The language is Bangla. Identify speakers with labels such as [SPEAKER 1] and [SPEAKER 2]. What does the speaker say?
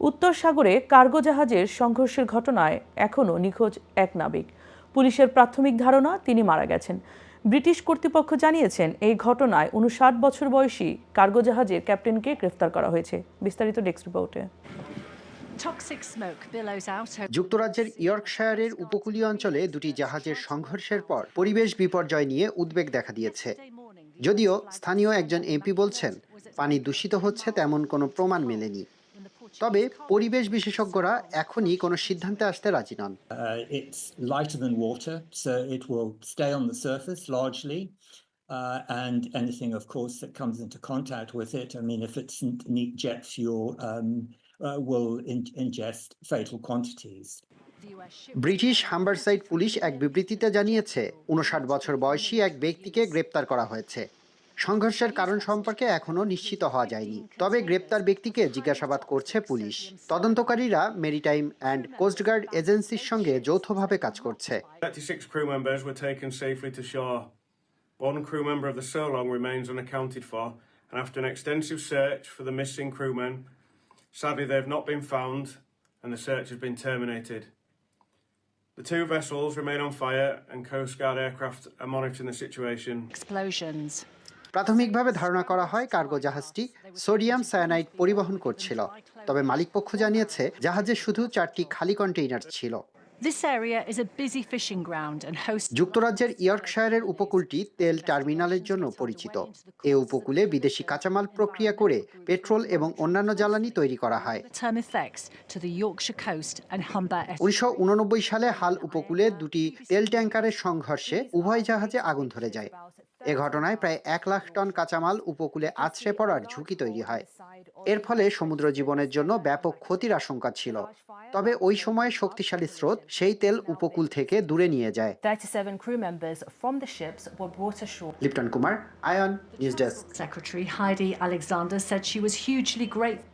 [SPEAKER 1] উত্তর সাগরে কার্গো জাহাজের সংঘর্ষের ঘটনায় এখনও নিখোঁজ এক নাবিক। পুলিশের প্রাথমিক ধারণা তিনি মারা গেছেন। ব্রিটিশ কর্তৃপক্ষ জানিয়েছেন এই ঘটনায় উনষাট বছর বয়সী কার্গো জাহাজের ক্যাপ্টেনকে গ্রেফতার করা হয়েছে। বিস্তারিত ডেস্ক রিপোর্টে।
[SPEAKER 2] যুক্তরাজ্যের ইয়র্কশায়ারের উপকূলীয় অঞ্চলে দুটি জাহাজের সংঘর্ষের পর পরিবেশ বিপর্যয় নিয়ে উদ্বেগ দেখা দিয়েছে। যদিও স্থানীয় একজন এমপি বলছেন পানি দূষিত হচ্ছে তেমন কোনো প্রমাণ মেলেনি। তবে পরিবেশ বিশেষজ্ঞরা এখনই কোনো সিদ্ধান্তে আসতে রাজি নন
[SPEAKER 3] Uh. Uh, and anything, of course, that comes into contact with it, I mean, if it's neat jet fuel, um, uh, will in- ingest fatal quantities.
[SPEAKER 2] British Humberside police এক বিবৃতিতে জানিয়েছে উনষাট বছর বয়সী এক ব্যক্তিকে গ্রেপ্তার করা হয়েছে সংঘর্ষের কারণ সম্পর্কে এখনও নিশ্চিত হওয়া যায়নি তবে গ্রেপ্তার ব্যক্তিকে জিজ্ঞাসাবাদ করছে পুলিশ তদন্তকারীরা মেরিটাইম অ্যান্ড কোস্টগার্ড এজেন্সির সঙ্গে যৌথভাবে কাজ করছে
[SPEAKER 4] 36 crew members were taken safely to shore. One crew member of the Solong remains unaccounted for, and after an extensive search for the missing crewmen, sadly they have not been found and the search has been terminated. The two vessels remain on fire, and Coast Guard aircraft are monitoring the situation.
[SPEAKER 5] Explosions.
[SPEAKER 2] প্রাথমিকভাবে ধারণা করা হয় কার্গো জাহাজটি সোডিয়াম সায়ানাইড পরিবহন করছিল। তবে মালিকপক্ষ জানিয়েছে জাহাজে শুধু চারটি খালি কন্টেইনার ছিল। যুক্তরাজ্যের ইয়র্কশায়ারের উপকূলটি তেল টার্মিনালের জন্য পরিচিত। এ উপকূলে বিদেশি কাঁচামাল প্রক্রিয়া করে পেট্রোল এবং অন্যান্য জ্বালানি তৈরি করা হয়। উনিশশো সালে হাল উপকূলে দুটি তেল ট্যাঙ্কারের সংঘর্ষে উভয় জাহাজে আগুন ধরে যায়। এ ঘটনায় প্রায় এক লাখ টন কাঁচামাল উপকূলে আছড়ে পড়ার ঝুঁকি তৈরি হয়। এর ফলে সমুদ্র জীবনের জন্য ব্যাপক ক্ষতির আশঙ্কা ছিল। তবে ওই সময় শক্তিশালী স্রোত সেই তেল উপকূল থেকে দূরে নিয়ে যায়।
[SPEAKER 6] 37 crew members from the ships were
[SPEAKER 2] Lipton Kumar ion news desk.
[SPEAKER 5] Secretary Heidi Alexander said she was hugely grateful.